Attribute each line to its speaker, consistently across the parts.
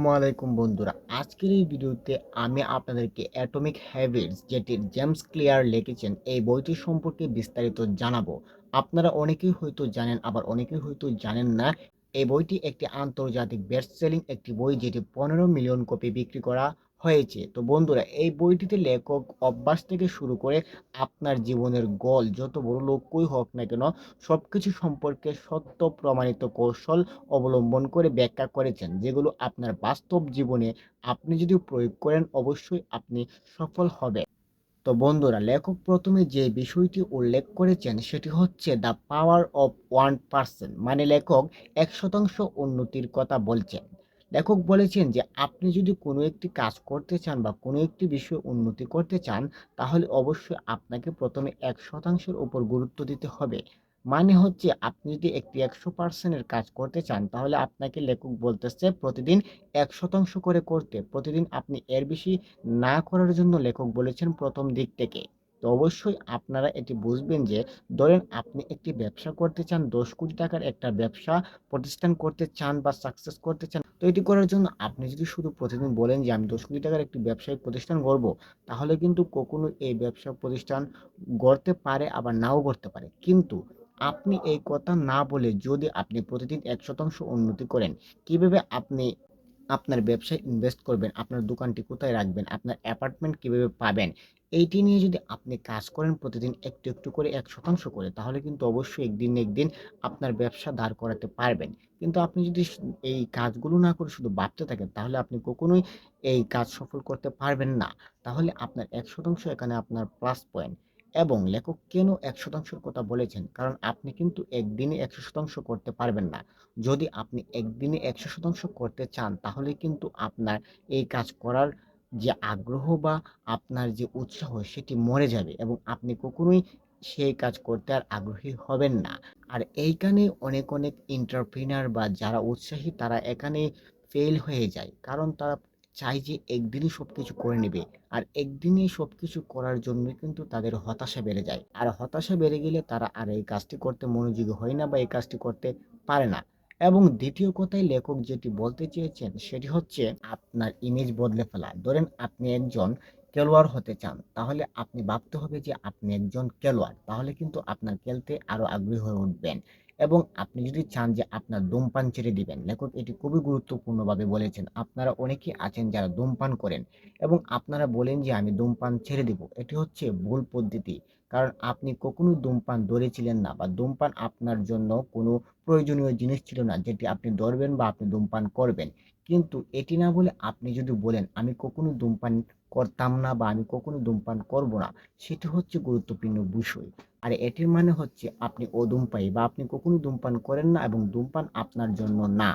Speaker 1: আসসালামু আলাইকুম বন্ধুরা। আজকের এই ভিডিওতে আমি আপনাদেরকে অ্যাটমিক হ্যাবিটস যেটি জেমস ক্লিয়ার লিখেছেন, এই বইটি সম্পর্কে বিস্তারিত জানাব। আপনারা অনেকেই হয়তো জানেন, আবার অনেকেই হয়তো জানেন না, এই বইটি একটি আন্তর্জাতিক বেস্ট সেলিং একটি বই, যেটি পনেরো মিলিয়ন কপি বিক্রি করা হয়েছে। তো বন্ধুরা, এই বইটিতে লেখক অভ্যাস থেকে শুরু করে আপনার জীবনের গোল, যত বড় লক্ষ্যই হোক না কেন সব কিছু সম্পর্কে সত্য প্রমাণিত কৌশল অবলম্বন করে ব্যাখ্যা করেছেন, যেগুলো আপনার বাস্তব জীবনে আপনি যদি প্রয়োগ করেন, অবশ্যই আপনি সফল হবে তো বন্ধুরা, লেখক প্রথমে যে বিষয়টি উল্লেখ করেছেন, সেটি হচ্ছে the power of one percent মানে লেখক এক শতাংশ উন্নতির কথা বলছেন। লেখক বলেছেন যে, আপনি যদি কোনো একটি কাজ করতে চান বা কোনো একটি বিষয়ে উন্নতি করতে চান, তাহলে অবশ্যই আপনাকে প্রথমে এক শতাংশের উপর গুরুত্ব দিতে হবে। মানে হচ্ছে, আপনি যদি একটি একশো পার্সেন্টের কাজ করতে চান, তাহলে আপনাকে লেখক বলতেছে, প্রতিদিন এক শতাংশ করে করতে। প্রতিদিন আপনি এর বেশি না করার জন্য লেখক বলেছেন প্রথম দিক থেকে। তো অবশ্যই আপনারা এটি বুঝবেন যে, ধরেন আপনি একটি ব্যবসা করতে চান, দশ কোটি টাকার একটা ব্যবসা প্রতিষ্ঠান করতে চান বা সাকসেস করতে চান, তো এটি করার জন্য আপনি যদি শুধু প্রতিদিন বলেন যে, আমি দশ কোটি টাকার একটি ব্যবসায়িক প্রতিষ্ঠান গড়ব তাহলে কিন্তু কখনো এই ব্যবসা প্রতিষ্ঠান গড়তে পারে, আবার নাও গড়তে পারে। কিন্তু আপনি এই কথা না বলে যদি আপনি প্রতিদিন এক শতাংশ উন্নতি করেন, কীভাবে আপনি আপনার ব্যবসায় ইনভেস্ট করবেন, আপনার দোকানটি কোথায় রাখবেন, আপনার অ্যাপার্টমেন্ট কীভাবে পাবেন, এইটি নিয়ে যদি আপনি কাজ করেন প্রতিদিন একটু একটু করে এক শতাংশ করে, তাহলে কিন্তু অবশ্যই একদিন একদিন আপনার ব্যবসা দাঁড় করাতে পারবেন। কিন্তু আপনি যদি এই কাজগুলো না করে শুধু ভাবতে থাকেন, তাহলে আপনি কখনোই এই কাজ সফল করতে পারবেন না। তাহলে আপনার এক শতাংশ এখানে আপনার প্লাস পয়েন্ট এবং লেখক কেন এক শতাংশের কথা বলেছেন? কারণ আপনি কিন্তু একদিনে একশো শতাংশ করতে পারবেন না। যদি আপনি একদিনে একশো শতাংশ করতে চান, তাহলে কিন্তু আপনার এই কাজ করার যে আগ্রহ বা আপনার যে উৎসাহ, সেটি মরে যাবে এবং আপনি কখনোই সেই কাজ করতে আর আগ্রহী হবেন না। আর এইখানে অনেক অনেক এন্টারপ্রিনার বা যারা উৎসাহী, তারা এখানে ফেল হয়ে যায়। কারণ তারা চায় যে একদিনই সব কিছু করে নেবে। আর একদিনই সব কিছু করার জন্য কিন্তু তাদের হতাশা বেড়ে যায়। আর হতাশা বেড়ে গেলে তারা আর এই কাজটি করতে মনোযোগী হয় না বা এই কাজটি করতে পারে না। এবং দ্বিতীয় কথায় লেখক যেটি বলতে চেয়েছেন সেটি হচ্ছে, আপনার ইমেজ বদলে ফেলা। ধরেন আপনি একজন খেলোয়াড় হতে চান, তাহলে আপনি ভাবতে হবে যে আপনি একজন খেলোয়াড়। তাহলে কিন্তু আপনার খেলতে আরও আগ্রহী হয়ে উঠবেন। এবং আপনি যদি চান যে আপনার ধূমপান ছেড়ে দিবেন লেখক এটি খুবই গুরুত্বপূর্ণভাবে বলেছেন, আপনারা অনেকেই আছেন যারা ধূমপান করেন এবং আপনারা বলেন যে আমি ধূমপান ছেড়ে দিব, এটি হচ্ছে ভুল পদ্ধতি। কারণ আপনি কখনোই ধূমপান ধরেছিলেন না বা ধূমপান আপনার জন্য কোনো প্রয়োজনীয় জিনিস ছিল না যেটি আপনি ধরবেন বা আপনি ধূমপান করবেন। কিন্তু এটি না বলে আপনি যদি বলেন, আমি কখনো ধূমপান করতাম না বা আমি কখনো ধূমপান করব না, সেটি হচ্ছে গুরুত্বপূর্ণ বিষয়। আর এটির মানে হচ্ছে আপনি অধূমপায়ী বা আপনি কখনো ধূমপান করেন না এবং ধূমপান আপনার জন্য না।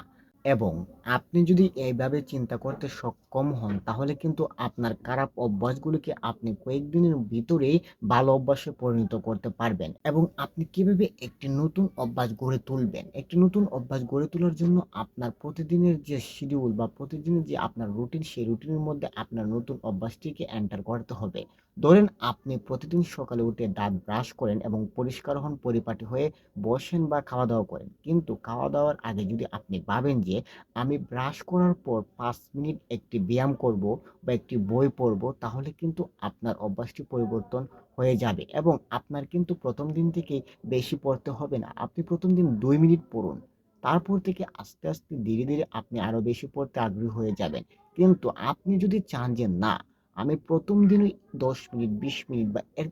Speaker 1: এবং আপনি যদি এইভাবে চিন্তা করতে সক্ষম হন, তাহলে কিন্তু আপনার খারাপ অভ্যাসগুলোকে আপনি কয়েকদিনের ভিতরেই ভালো অভ্যাসে পরিণত করতে পারবেন এবং আপনি কীভাবে একটি নতুন অভ্যাস গড়ে তুলবেন? একটি নতুন অভ্যাস গড়ে তোলার জন্য আপনার প্রতিদিনের যে শিডিউল বা প্রতিদিনের যে আপনার রুটিন সেই রুটিনের মধ্যে আপনার নতুন অভ্যাসটিকে এন্টার করতে হবে। ধরেন আপনি প্রতিদিন সকালে উঠে দাঁত ব্রাশ করেন এবং পরিষ্কার হন, পরিপাটি হয়ে বসেন বা খাওয়া দাওয়া করেন। কিন্তু খাওয়া দাওয়ার আগে যদি আপনি ভাবেন যে আমি ব্রাশ করার পর পাঁচ মিনিট একটি ব্যায়াম করব বা একটি বই পড়ব, তাহলে কিন্তু আপনার অভ্যাসটি পরিবর্তন হয়ে যাবে এবং আপনার কিন্তু প্রথম দিন থেকে বেশি পড়তে হবে না। আপনি প্রথম দিন দুই মিনিট পড়ুন, তারপর থেকে আস্তে আস্তে ধীরে ধীরে আপনি আরও বেশি পড়তে আগ্রহী হয়ে যাবেন। কিন্তু আপনি যদি চান যে না, আমি প্রথম দিনই দশ মিনিট, বিশ মিনিট বা এক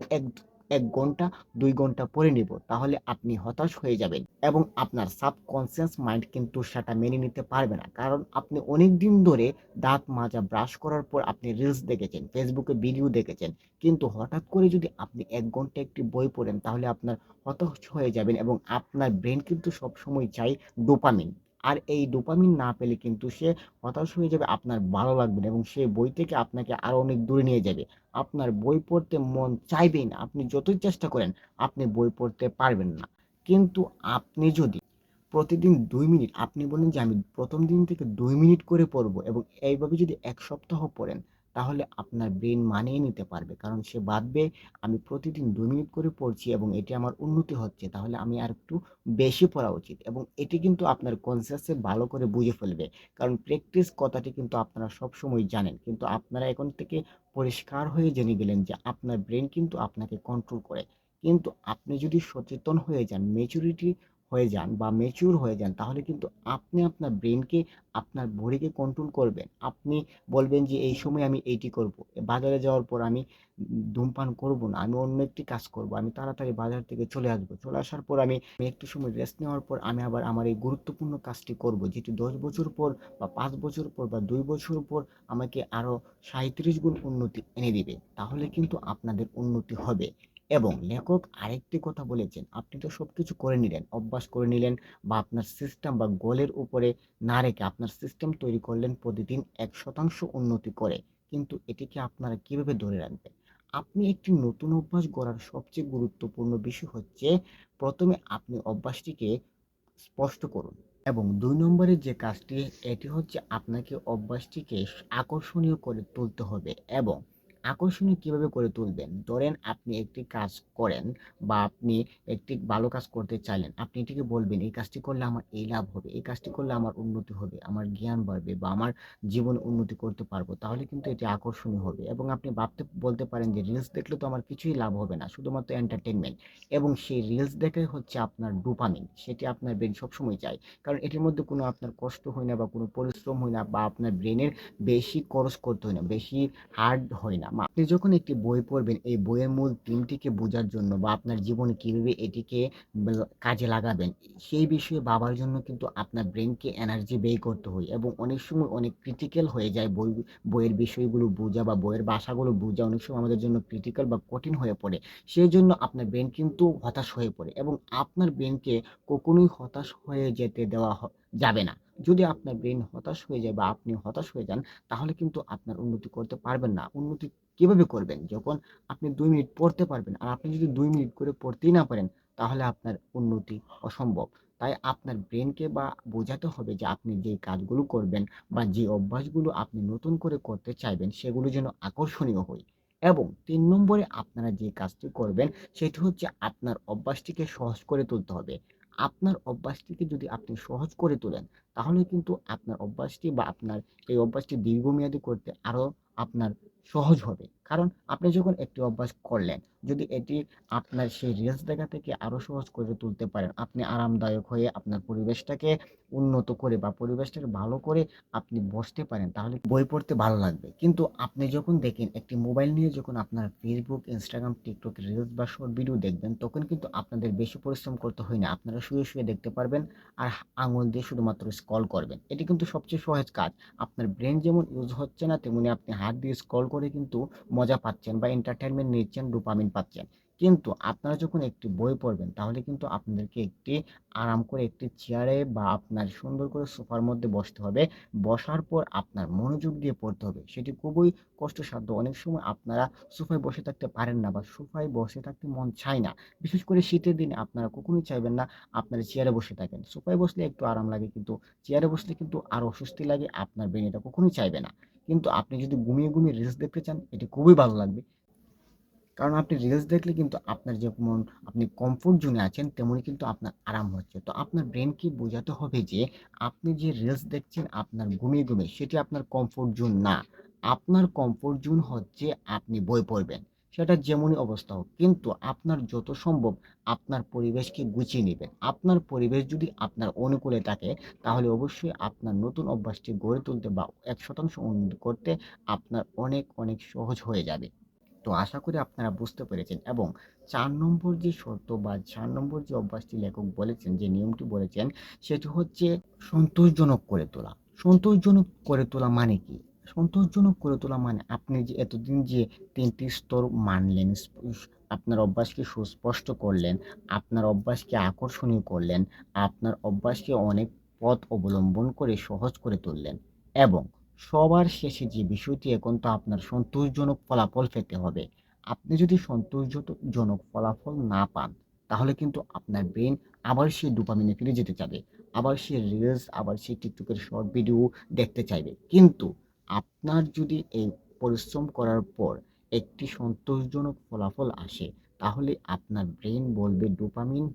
Speaker 1: এক ঘণ্টা, দুই ঘণ্টা পরে নিব, তাহলে আপনি হতাশ হয়ে যাবেন এবং আপনার সাবকনসিয়াস মাইন্ড কিন্তু সেটা মেনে নিতে পারবে না। কারণ আপনি অনেক দিন ধরে দাঁত মাজা ব্রাশ করার পর আপনি রিলস দেখেছেন ফেসবুকে ভিডিও দেখেছেন, কিন্তু হঠাৎ করে যদি আপনি এক ঘণ্টা একটি বই পড়েন, তাহলে আপনার হতাশ হয়ে যাবেন এবং আপনার ব্রেন কিন্তু সবসময় চাই ডোপামিন আর এই ডোপামিন না পেলে কিন্তু সে হতাশ হয়ে যাবে, আপনার ভালো লাগবে না এবং সে বই থেকে আপনাকে আরও অনেক দূরে নিয়ে যাবে। আপনার বই পড়তে মন চাইবেই না, আপনি যতই চেষ্টা করেন, আপনি বই পড়তে পারবেন না। কিন্তু আপনি যদি প্রতিদিন দুই মিনিট, আপনি বলেন যে আমি প্রথম দিন থেকে দুই মিনিট করে পড়ব এবং এইভাবে যদি এক সপ্তাহ পড়েন তাহলে আপনার ব্রেন মানিয়ে নিতে পারবে। কারণ সে ভাববে, আমি প্রতিদিন দুই মিনিট করে পড়ছি এবং এটি আমার উন্নতি হচ্ছে, তাহলে আমি আর একটু বেশি পড়া উচিত। এবং এটি কিন্তু আপনার কনসিয়াসে ভালো করে বুঝে ফেলবে। কারণ প্র্যাকটিস কথাটি কিন্তু আপনারা সবসময় জানেন। কিন্তু আপনারা এখন থেকে পরিষ্কার হয়ে জেনে গেলেন যে আপনার ব্রেন কিন্তু আপনাকে কন্ট্রোল করে। কিন্তু আপনি যদি সচেতন হয়ে যান মেচুরিটি হয়ে যান বা ম্যাচিউর হয়ে যান, তাহলে কিন্তু আপনি আপনার ব্রেনকে আপনার বডিকে কন্ট্রোল করবেন। আপনি বলবেন যে, এই সময় আমি এইটি করব। বাজারে যাওয়ার পর আমি ধূমপান করব না, আমি অন্য একটি কাজ করব, আমি তাড়াতাড়ি বাজার থেকে চলে আসব। চলে আসার পর আমি একটু সময় রেস্ট নেওয়ার পর আমি আবার আমার এই গুরুত্বপূর্ণ কাজটি করব, যেটি দশ বছর পর বা পাঁচ বছর পর বা দুই বছর পর আমাকে আরও সাঁইত্রিশ গুণ উন্নতি এনে দিবে। তাহলে কিন্তু আপনাদের উন্নতি হবে। এবং লেখক আরেকটি কথা বলেছেন, আপনি তো সব কিছু করে নিলেন, অভ্যাস করে নিলেন বা আপনার সিস্টেম বা গোলের উপরে না রেখে আপনার সিস্টেম তৈরি করলেন প্রতিদিন এক শতাংশ উন্নতি করে। কিন্তু এটিকে আপনারা কীভাবে ধরে রাখবেন? আপনি একটি নতুন অভ্যাস গড়ার সবচেয়ে গুরুত্বপূর্ণ বিষয় হচ্ছে, প্রথমে আপনি অভ্যাসটিকে স্পষ্ট করুন এবং দুই নম্বরের যে কাজটি, এটি হচ্ছে আপনাকে অভ্যাসটিকে আকর্ষণীয় করে তুলতে হবে এবং আকর্ষণীয় কীভাবে করে তুলবেন? ধরেন আপনি একটি কাজ করেন বা আপনি একটি ভালো কাজ করতে চাইলেন, আপনি এটিকে বলবেন, এই কাজটি করলে আমার এই লাভ হবে, এই কাজটি করলে আমার উন্নতি হবে, আমার জ্ঞান বাড়বে বা আমার জীবনে উন্নতি করতে পারব। তাহলে কিন্তু এটি আকর্ষণীয় হবে এবং আপনি ভাবতে, বলতে পারেন যে, রিলস দেখলে তো আমার কিছুই লাভ হবে না, শুধুমাত্র এন্টারটেনমেন্ট এবং সেই রিলস দেখাই হচ্ছে আপনার ডোপামিন, সেটি আপনার ব্রেন সবসময় চায়। কারণ এটির মধ্যে কোনো আপনার কষ্ট হয় না বা কোনো পরিশ্রম হয় না বা আপনার ব্রেনের বেশি খরচ করতে হয় না, বেশি হার্ড হয় না। মা- আপনি যখন একটি বই পড়বেন, এই বইয়ের মূল থিমটিকে বোঝার জন্য বা আপনার জীবনে কীভাবে এটিকে কাজে লাগাবেন, সেই বিষয়ে ভাবার জন্য কিন্তু আপনার ব্রেনকে এনার্জি ব্যয় করতে হয় এবং অনেক সময় অনেক ক্রিটিক্যাল হয়ে যায় বই, বইয়ের বিষয়গুলো বোঝা বা বইয়ের ভাষাগুলো বোঝা অনেক সময় আমাদের জন্য ক্রিটিক্যাল বা কঠিন হয়ে পড়ে। সেই জন্য আপনার ব্রেন কিন্তু হতাশ হয়ে পড়ে এবং আপনার ব্রেনকে কখনোই হতাশ হয়ে যেতে দেওয়া যাবে না। যদি আপনার ব্রেন হতাশ হয়ে যায় বা আপনি হতাশ হয়ে যান, তাহলে কিন্তু আপনার উন্নতি করতে পারবেন না। উন্নতি কীভাবে করবেন? যখন আপনি দুই মিনিট পড়তে পারবেন আর আপনি যদি দুই মিনিট করে পড়তেই না পারেন, তাহলে আপনার উন্নতি অসম্ভব। তাই আপনার ব্রেনকে বা বোঝাতে হবে যে আপনি যে কাজগুলো করবেন বা যে অভ্যাসগুলো আপনি নতুন করে করতে চাইবেন, সেগুলো যেন আকর্ষণীয় হয়। এবং তিন নম্বরে আপনারা যে কাজটি করবেন, সেটি হচ্ছে আপনার অভ্যাসটিকে সহজ করে তুলতে হবে। আপনার অভ্যাসটিকে যদি আপনি সহজ করে তোলেন, তাহলে কিন্তু আপনার অভ্যাসটি বা আপনার এই অভ্যাসটি দীর্ঘমেয়াদী করতে আরও আপনার সহজ হবে। কারণ আপনি যখন একটি অভ্যাস করলেন, যদি এটি আপনার সেই রিলস দেখা থেকে আরও সহজ করে তুলতে পারেন, আপনি আরামদায়ক হয়ে আপনার পরিবেশটাকে উন্নত করে বা পরিবেশটাকে ভালো করে আপনি বসতে পারেন, তাহলে বই পড়তে ভালো লাগবে। কিন্তু আপনি যখন দেখেন একটি মোবাইল নিয়ে যখন আপনার ফেসবুক ইনস্টাগ্রাম টিকটক রিলস বা শর্ট ভিডিও দেখবেন, তখন কিন্তু আপনাদের বেশি পরিশ্রম করতে হয় না। আপনারা শুয়ে শুয়ে দেখতে পারবেন আর আঙুল দিয়ে শুধুমাত্র স্ক্রল করবেন। এটি কিন্তু সবচেয়ে সহজ কাজ। আপনার ব্রেন যেমন ইউজ হচ্ছে না, তেমনি আপনি হাত দিয়ে স্ক্রল করে কিন্তু মজা পাচ্ছেন বা এন্টারটেনমেন্ট নিচ্ছেন ডোপামিন পাচ্ছেন। কিন্তু আপনারা যখন একটি বই পড়বেন, তাহলে কিন্তু আপনাদেরকে একটি আরাম করে একটি চেয়ারে বা আপনার সুন্দর করে সোফার মধ্যে বসতে হবে। বসার পর আপনার মনোযোগ দিয়ে পড়তে হবে। সেটি খুবই কষ্টসাধ্য। অনেক সময় আপনারা সোফায় বসে থাকতে পারেন না বা সোফায় বসে থাকতে মন চায় না। বিশেষ করে শীতের দিনে আপনারা কখনোই চাইবেন না আপনারা চেয়ারে বসে থাকেন। সোফায় বসলে একটু আরাম লাগে কিন্তু চেয়ারে বসলে কিন্তু আরও অস্বস্তি লাগে, আপনার ব্রেন এটা কখনোই চাইবে না। কিন্তু আপনি যদি ঘুমিয়ে ঘুমিয়ে রিলস দেখতে চান, এটি খুবই ভালো লাগবে। কারণ আপনি রিলস দেখলে কিন্তু আপনার যেমন আপনি কমফোর্ট জোনে আছেন, তেমনই কিন্তু আপনার আরাম হচ্ছে। তো আপনার ব্রেনকে বোঝাতে হবে যে, আপনি যে রিলস দেখছেন, আপনার ঘুমিয়ে ঘুমিয়ে, সেটি আপনার কমফোর্ট জোন না। আপনার কমফোর্ট জোন হচ্ছে আপনি বই পড়বেন। সেটা যেমনই অবস্থা হোক, কিন্তু আপনার যত সম্ভব আপনার পরিবেশকে গুছিয়ে নেবেন। আপনার পরিবেশ যদি আপনার অনুকূলে থাকে, তাহলে অবশ্যই আপনার নতুন অভ্যাসটি গড়ে তুলতে বা এক শতাংশ উন্নতি করতে আপনার অনেক অনেক সহজ হয়ে যাবে। তো আশা করি আপনারা বুঝতে পেরেছেন। এবং চার নম্বর যে শর্ত বা চার নম্বর যে অভ্যাসটি লেখক বলেছেন, যে নিয়মটি বলেছেন, সেটি হচ্ছে সন্তোষজনক করে তোলা। সন্তোষজনক করে তোলা মানে কি? সন্তোষজনক করে তোলা মানে আপনি যে এতদিন যে তিনটি স্তর মানলেন আপনার অভ্যাসকে সুস্পষ্ট করলেন, আপনার অভ্যাসকে আকর্ষণীয় করলেন, আপনার অভ্যাসকে অনেক পথ অবলম্বন করে সহজ করে তুললেন এবং সবার শেষে যে বিষয়টি এখন তো আপনার সন্তোষজনক ফলাফল পেতে হবে। আপনি যদি সন্তোষজনক ফলাফল না পান, তাহলে কিন্তু আপনার ব্রেন আবার সেই ডোপামিনে ফিরে যেতে চাবে, আবার সে রিলস আবার সেই টিকটকের শর্ট ভিডিও দেখতে চাইবে। কিন্তু আপনার যদি এই পরিশ্রম করার পর একটি সন্তোষজনক ফলাফল আসে, তাহলে আপনার ব্রেন বলবে ডোপামিন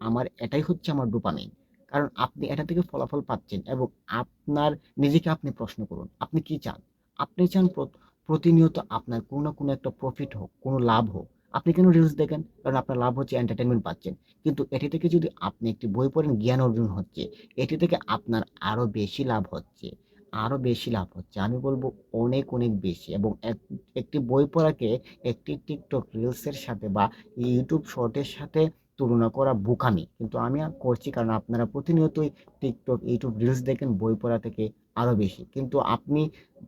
Speaker 1: আমার, এটাই হচ্ছে আমার ডোপামিন কারণ আপনি এটা থেকে ফলাফল পাচ্ছেন এবং আপনার, নিজেকে আপনি প্রশ্ন করুন, আপনি কি চান? আপনি চান প্র- প্রতিনিয়ত আপনার কোনো না কোনো একটা প্রফিট হোক, কোনো লাভ হোক। আপনি কেন রিলস দেখেন? কারণ আপনার লাভ হচ্ছে এন্টারটেনমেন্ট পাচ্ছেন। কিন্তু এটি থেকে যদি আপনি একটি বই পড়েন, জ্ঞান অর্জন হচ্ছে, এটি থেকে আপনার আরও বেশি লাভ হচ্ছে। আরও বেশি লাভ হচ্ছে। আমি বলব অনেক অনেক বেশি এবং এক- একটি বই পড়াকে একটি টিকটক রিলসের সাথে বা ইউটিউব শর্টের সাথে তুলনা করা বোকামি। কিন্তু আমি করছি কারণ আপনারা প্রতিনিয়তই টিকটক, ইউটিউব রিলস দেখেন, বই পড়া থেকে আরও বেশি। কিন্তু আপনি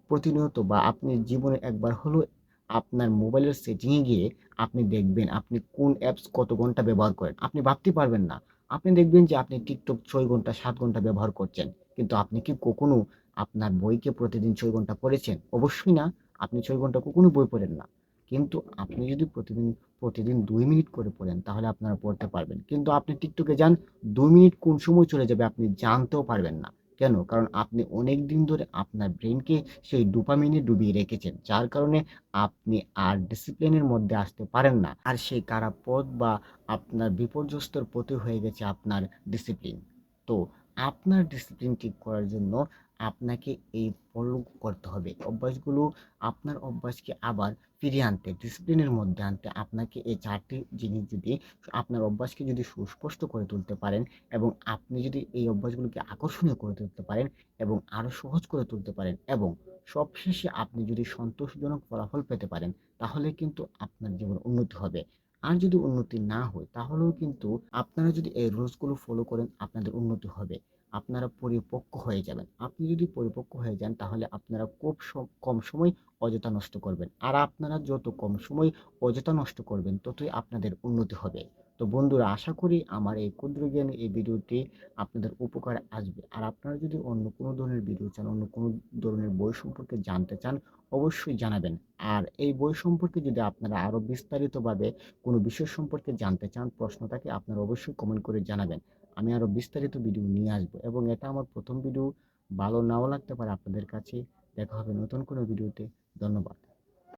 Speaker 1: প্রতিনিয়ত বা আপনি জীবনে একবার হলেও আপনার মোবাইলের সেটিংয়ে গিয়ে আপনি দেখবেন আপনি কোন অ্যাপস কত ঘণ্টা ব্যবহার করেন। আপনি ভাবতে পারবেন না। আপনি দেখবেন যে আপনি টিকটক ছয় ঘণ্টা, সাত ঘণ্টা ব্যবহার করছেন। কিন্তু আপনি কি কখনো আপনার বইকে প্রতিদিন ছয় ঘণ্টা পড়েছেন? অবশ্যই না। আপনি ছয় ঘণ্টা কখনো বই পড়েন না। কিন্তু আপনি যদি প্রতিদিন প্রতিদিন দুই মিনিট করে পড়েন, তাহলে আপনারা পড়তে পারবেন। কিন্তু আপনি টিকটকে যান, দুই মিনিট কোন সময় চলে যাবে আপনি জানতেও পারবেন না। কেন? কারণ আপনি অনেক দিন ধরে আপনার ব্রেনকে সেই ডোপামিনে ডুবিয়ে রেখেছেন, যার কারণে আপনি আর ডিসিপ্লিনের মধ্যে আসতে পারেন না। আর সেই খারাপ পথ বা আপনার বিপর্যস্তর পথে হয়ে গেছে আপনার ডিসিপ্লিন। তো আপনার ডিসিপ্লিন ঠিক করার জন্য আপনাকে এই ফলো করতে হবে। অভ্যাসগুলো আপনার অভ্যাসকে আবার ফিরিয়ে আনতে ডিসিপ্লিনের মধ্যে আনতে আপনাকে এই চারটি জিনিস যদি আপনার অভ্যাসকে যদি সুস্পষ্ট করে তুলতে পারেন এবং আপনি যদি এই অভ্যাসগুলোকে আকর্ষণীয় করে তুলতে পারেন এবং আরও সহজ করে তুলতে পারেন এবং সবশেষে আপনি যদি সন্তোষজনক ফলাফল পেতে পারেন, তাহলে কিন্তু আপনার জীবন উন্নতি হবে। আর যদি উন্নতি না হয়, তাহলেও কিন্তু আপনারা যদি এই রুলসগুলো ফলো করেন, আপনাদের উন্নতি হবে। আপনারা পরিপক্ক হয়ে যাবেন। আপনি যদি পরিপক্ক হয়ে যান, তাহলে আপনারা খুব কম সময় অযথা নষ্ট করবেন। আর আপনারা যত কম সময় অযথা নষ্ট করবেন, ততই আপনাদের উন্নতি হবে। তো বন্ধুরা, আশা করি আমার এই ক্ষুদ্র জ্ঞান এই ভিডিওটি আপনাদের উপকারে আসবে। আর আপনারা যদি অন্য কোনো ধরনের ভিডিও চান, অন্য কোনো ধরনের বই সম্পর্কে জানতে চান, অবশ্যই জানাবেন। আর এই বই সম্পর্কে যদি আপনারা আরও বিস্তারিতভাবে কোনো বিষয় সম্পর্কে জানতে চান, প্রশ্ন থাকে, আপনারা অবশ্যই কমেন্ট করে জানাবেন। আমি আরও বিস্তারিত ভিডিও নিয়ে আসব এবং এটা আমার প্রথম ভিডিও ভালো নাও লাগতে পারে আপনাদের কাছে। দেখা হবে নতুন কোনো ভিডিওতে ধন্যবাদ।